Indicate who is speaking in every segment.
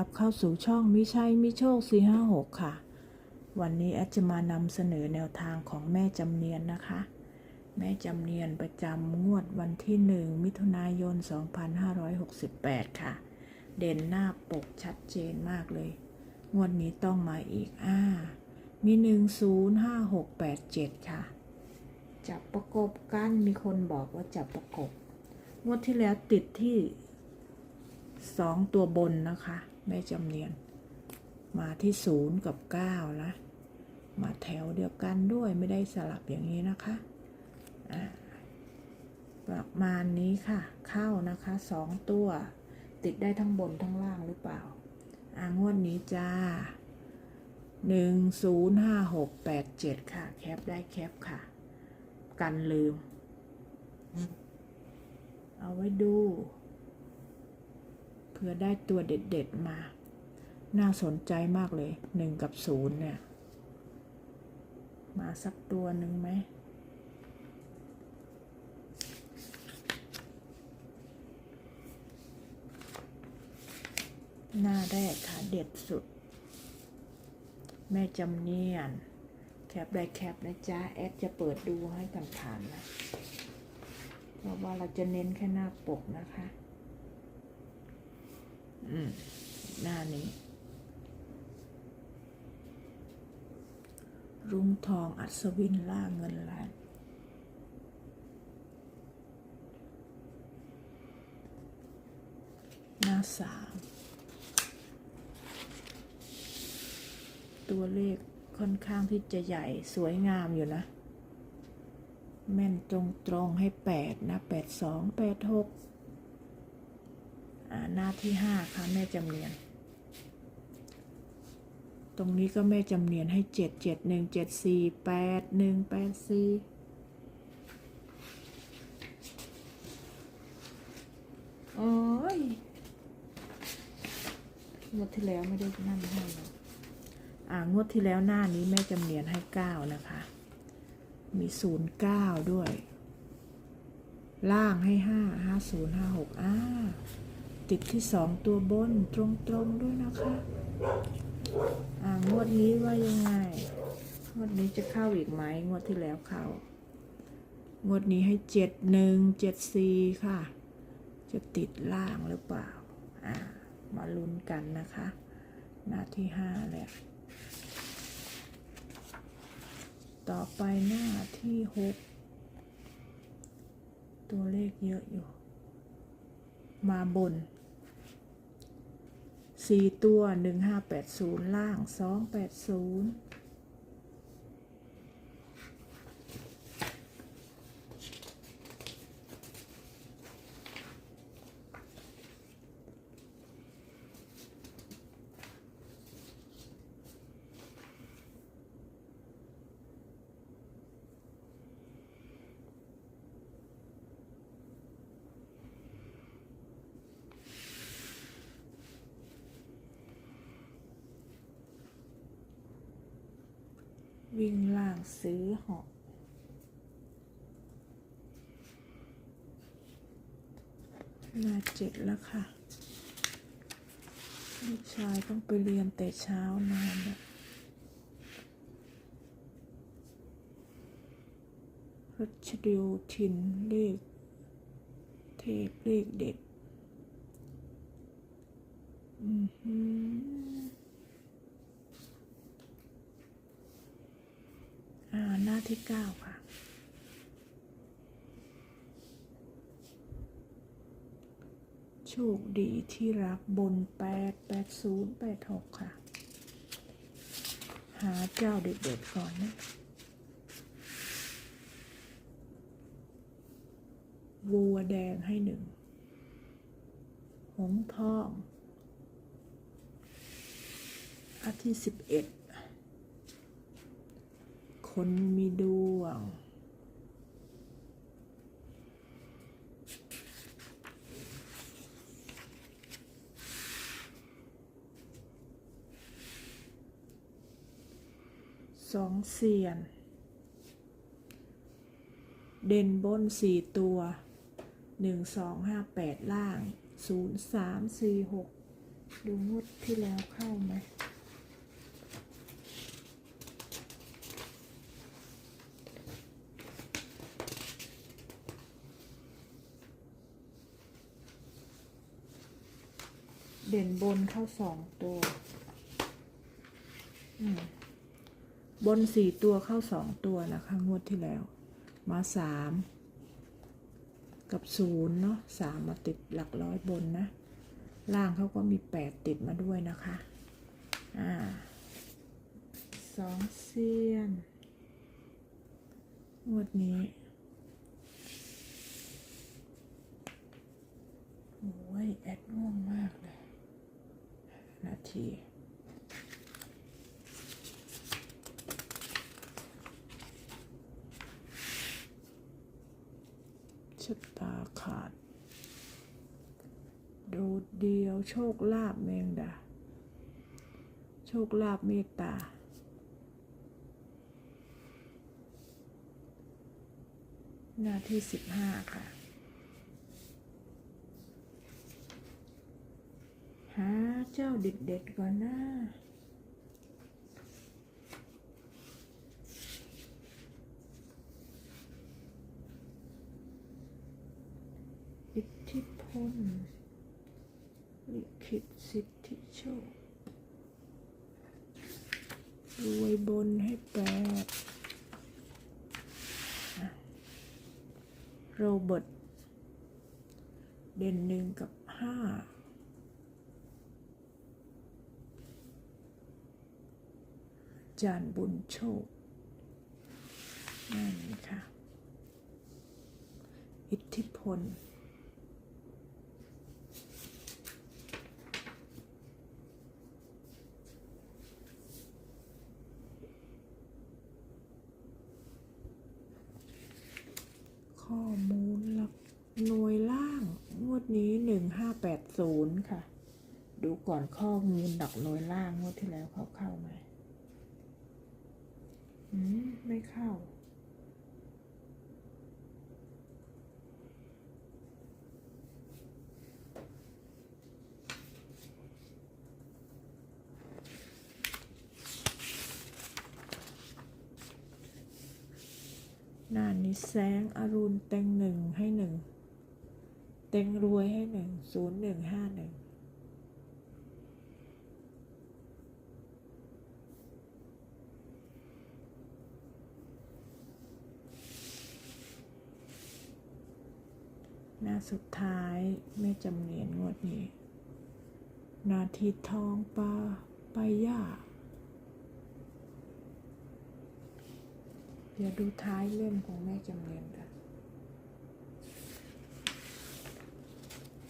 Speaker 1: รับเข้าสู่ช่องมิชัยมิโชค 456 ค่ะ วันนี้แอดจะมานำเสนอแนวทางของแม่จำเนียนนะคะ แม่จำเนียนประจำงวดวันที่ 1 มิถุนายน 2568 ค่ะ เด่นหน้าปกชัดเจนมากเลย งวดนี้ต้องมาอีกอ่ามี 105687 ค่ะ จับประกบกันมีคนบอกว่าจับประกบ งวดที่แล้วติดที่สองตัวบนนะคะ แม่จำเนียน มาที่ศูนย์กับเก้านะ มาแถวเดียวกันด้วยไม่ได้สลับอย่างนี้นะคะประมาณนี้ค่ะ เข้านะคะสองตัว ติดได้ทั้งบนทั้งล่างหรือเปล่า อ่างวดนี้จ้าหนึ่งศูนย์ห้าหกแปดเจ็ดค่ะ แคปได้แคปค่ะ กันลืม เอาไว้ดู เพื่อได้ตัวเด็ดๆมา น่าสนใจมากเลยหนึ่งกับศูนย์เนี่ย มาสักตัวหนึ่งไหมหน้าแรกค่ะเด็ดสุด แม่จำเนียน แคปได้แคปนะจ๊ะ แอดจะเปิดดูให้กันผ่านนะ เพราะว่าเราจะเน้นแค่หน้าปกนะคะ หน้านี้ รุ้งทองอัศวินล่าเงินล้าน หน้าสามตัวเลขค่อนข้างที่จะใหญ่สวยงามอยู่นะแม่นตรงตรงๆให้แปดนะแปดสองแปด หกอ่าหน้าที่ห้าค่ะแม่จำเนียน ตรงนี้ก็แม่จำเนียนให้เจ็ดเจ็ดหนึ่งเจ็ดสี่แปดหนึ่งแปดสี่โอ้ยงวดที่แล้วไม่ได้นั่นให้นะอ่างวดที่แล้วหน้านี้แม่จำเนียนให้เก้านะคะ มีศูนย์เก้าด้วย ล่างให้ห้าห้าศูนย์ห้าหกอ่า ติดที่สองตัวบนตรงๆด้วยนะคะอ่างวดนี้ว่ายังไง งวดนี้จะเข้าอีกไหมงวดที่แล้วเข้างวดนี้ให้เจ็ดหนึ่งเจ็ดสี่ค่ะ จะติดล่างหรือเปล่า อ่า มาลุ้นกันนะคะ หน้าที่ห้าแล้วต่อไปหน้าที่หกตัวเลขเยอะอยู่ มาบน 4 ตัว 1580 ล่าง 280 วิ่งล่างซื้อหอกหน้าเจ็ดแล้วค่ะ ลูกชายต้องไปเรียนแต่เช้านานแล้วรัชเดียวทินเลข เทพเลขเด็ด อือหือ อ่า หน้าที่เก้าค่ะ โชคดีที่รักบนแปดแปดศูนย์แปดหกค่ะ หาเจ้าเด็ดๆก่อนนะวัวแดงให้หนึ่ง หงทองอาที่สิบเอ็ด คนมีดวง สองเสียน เด่นบนสี่ตัว หนึ่งสองห้าแปดล่าง ศูนย์สามสี่หก ดูงวดที่แล้วเข้าไหม เด่นบนเข้าสองตัว บนสี่ตัวเข้าสองตัวนะคะงวดที่แล้ว มาสามกับศูนย์เนาะสามมาติดหลักร้อยบนนะ ล่างเขาก็มีแปดติดมาด้วยนะคะ อ่าสองเซียนงวดนี้โอ้ยแอดง่วงมากเลย นาที ชะตาขาด โดดเดียวโชคลาภแมงดา โชคลาภเมตตาหน้าที่สิบห้าค่ะ หา เจ้าเด็ดๆก่อนนะอิทธิพลลิขิตสิทธิโชครวยบนให้แปดโรเบิร์ตเด่นหนึ่งกับห้า จานบุญโชคนั่นค่ะ อิทธิพล ข้อมูลหลักหน่วยล่าง งวดนี้หนึ่งห้าแปดศูนย์ค่ะ ดูก่อนข้อมูลหลักหน่วยล่างงวดที่แล้วเขาเข้าไหม อืม ไม่เข้า หน้านี้แสงอรุณเต็งหนึ่งให้หนึ่ง เต็งรวยให้หนึ่งศูนย์หนึ่งห้าหนึ่ง น้าสุดท้ายไม่จำเนียนงวดนี้ นาทีทองปลาไปย่าเดี๋ยวดูท้ายเล่มของแม่จำเรียนกัน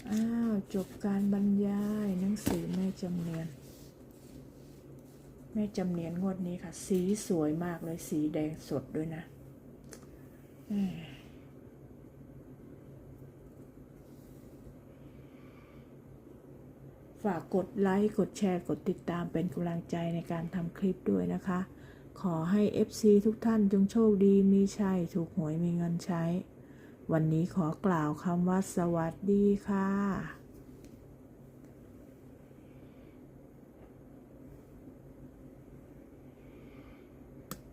Speaker 1: อ้าวจบการบรรยายหนังสือแม่จำเรียน แม่จำเนียนงวดนี้ค่ะ สีสวยมากเลยสีแดงสดด้วยนะแหม่ ฝากกดไลค์กดแชร์กดติดตามเป็นกำลังใจในการทำคลิปด้วยนะคะ ขอให้ FC ทุกท่านจงโชคดีมีชัยถูกหวยมีเงินใช้ วันนี้ขอกล่าวคำว่าสวัสดีค่ะ